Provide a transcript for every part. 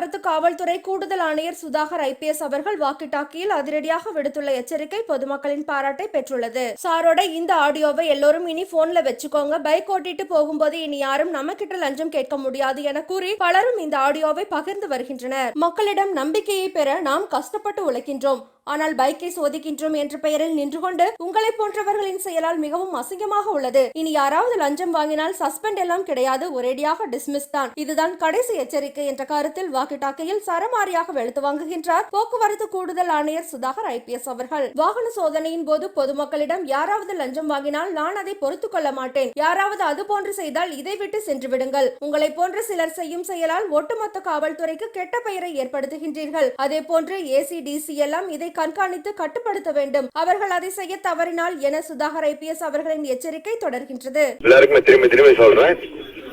போக்குவரத்து காவல்துறை கூடுதல் ஆணையர் சுதாகர் ஐபிஎஸ் அவர்கள் வாக்கி டாக்கியில் அதிரடியாக விடுத்துள்ள எச்சரிக்கை பொதுமக்களின் பாராட்டை பெற்றுள்ளது. சாரோட இந்த ஆடியோவை எல்லோரும் இனி போன்ல வச்சுக்கோங்க. பைக் ஓட்டிட்டு போகும்போது இனி யாரும் நம்ம கிட்ட லஞ்சம் கேட்க முடியாது என கூறி பலரும் இந்த ஆடியோவை பகிர்ந்து வருகின்றனர். மக்களிடம் நம்பிக்கையை பெற நாம் கஷ்டப்பட்டு உழைக்கின்றோம். ஆனால் பைக்கை சோதிக்கின்றோம் என்ற பெயரில் நின்று கொண்டு உங்களை போன்றவர்களின் செயலால் மிகவும் அசிங்கமாக உள்ளது. இனி யாராவது லஞ்சம் வாங்கினால் சஸ்பெண்ட் எல்லாம் கிடையாது. ஒரேடியாக டிஸ்மிஸ் தான். இதுதான் கடைசி எச்சரிக்கை என்ற கருத்தில் வாக்கு டாக்கியில் சரமாரியாக வெளுத்து வாங்குகின்றார். போக்குவரத்து கூடுதல் ஆணையர் சுதாகர் ஐபிஎஸ் அவர்கள். வாகன சோதனையின் போது பொதுமக்களிடம் யாராவது லஞ்சம் வாங்கினால் நான் அதை பொறுத்துக் கொள்ள மாட்டேன். யாராவது அது போன்று செய்தால் இதை விட்டு சென்று விடுங்கள். உங்களை போன்ற சிலர் செய்யும் செயலால் ஒட்டுமொத்த காவல்துறைக்கு கெட்ட பெயரை ஏற்படுத்துகின்றீர்கள். அதே போன்று ஏசி டிசி எல்லாம் இதை கண்காணித்து கட்டுப்படுத்த வேண்டும். அவர்கள் அதை செய்ய தவறினால் என சுதாகர் ஐபிஎஸ் அவர்களின் எச்சரிக்கை தொடர்கின்றது. எல்லாருக்குமே திரும்பி திரும்பி சொல்றேன்.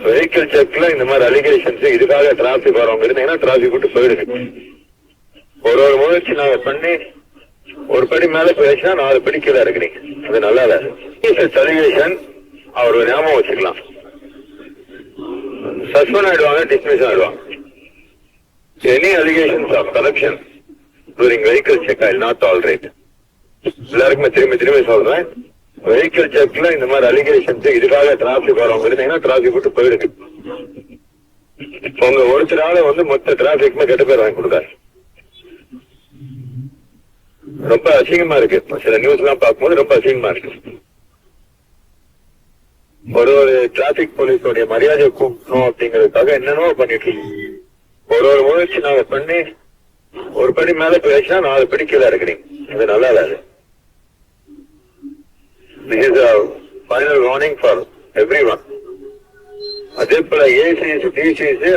வெஹிக்கிள் செக்ல இந்த மாதிரி அலிகேஷன்ஸ் இதுக்காக டிராபிக் வரவங்க இருந்தீங்கன்னா டிராபிக் விட்டு போயிடுங்க. ஒரு ஒரு முயற்சி நாங்க பண்ணி ஒரு படி மேல போயிடுச்சுன்னா நாலு படி கீழே இருக்கிறீங்க அது நல்லா இல்ல அலிகேஷன் அவர் ஞாபகம் வச்சுக்கலாம். சஸ்பெண்ட் ஆயிடுவாங்க டிஸ்மிஸ் ஆயிடுவாங்க. Any allegations of corruption during vehicle check I not all right எல்லாருக்குமே திரும்பி திரும்பி சொல்றேன். வெஹிக்கிள் செக்ல இந்த மாதிரி அலிகேஷன்ஸ் இதுக்காக டிராபிக் வரவங்க இருந்தீங்கன்னா டிராபிக் விட்டு போயிடுங்க உங்க ஒருத்தரால வந்து மொத்த டிராபிக்மே கெட்ட பேர் வாங்கி கொடுக்காரு ரொம்ப அசிங்கமா இருக்கு. சில நியூஸ் எல்லாம் பார்க்கும்போது ரொம்ப அசிங்கமா இருக்கு. ஒரு ஒரு டிராபிக் போலீஸோடைய மரியாதையை கூப்பிடணும் அப்படிங்கறதுக்காக என்னென்னவோ பண்ணிட்டு இருக்கீங்க ஒரு ஒரு முயற்சி நாங்க பண்ணி ஒரு படி மேல போயிடுச்சுன்னா நாலு படி கீழே இருக்கிறீங்க அது நல்லா இல்லாது.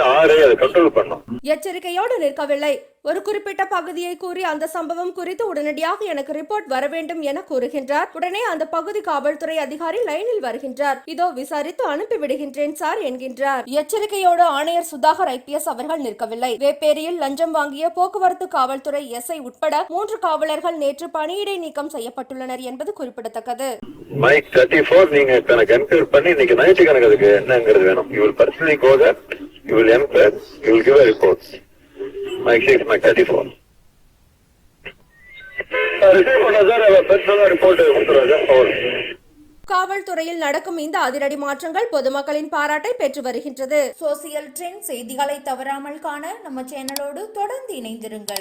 ஆறு அதை கண்ட்ரோல் பண்ணும். எச்சரிக்கையோடு நிற்கவில்லை. ஒரு குறிப்பிட்ட பகுதியை கூறி அந்த சம்பவம் குறித்து உடனடியாக எனக்கு ரிப்போர்ட் வர வேண்டும் என கூறுகின்றார். உடனே அந்த பகுதி காவல்துறை அதிகாரி லைனில் வருகின்றார். இதோ விசாரித்து அனுப்பி விடுகின்றேன் சார் என்கின்றார். எச்சரிக்கையோடு ஆணையர் சுதாகர் ஐபிஎஸ் அவர்கள் நிற்கவில்லை. வேப்பேரியில் லஞ்சம் வாங்கிய போக்குவரத்து காவல்துறை எஸ்ஐ உட்பட மூன்று காவலர்கள் நேற்று பணியிடை நீக்கம் செய்யப்பட்டுள்ளனர் என்பது குறிப்பிடத்தக்கது. மைக் தேர்ட்டி ஃபோர் நீங்க எனக்கு என்கொயர் பண்ணி இன்னைக்கு நைட்டு கணக்கு அதுக்கு என்னங்கிறது வேணும். You will personally go there you will enquire you will give a report mike six mike thirty four காவல்துறையில் நடக்கும் இந்த அதிரடி மாற்றங்கள் பொதுமக்களின் பாராட்டை பெற்று வருகின்றது. சோசியல் ட்ரெண்ட் செய்திகளை தவறாமல் காண நம்ம சேனலோடு தொடர்ந்து இணைந்திருங்கள்.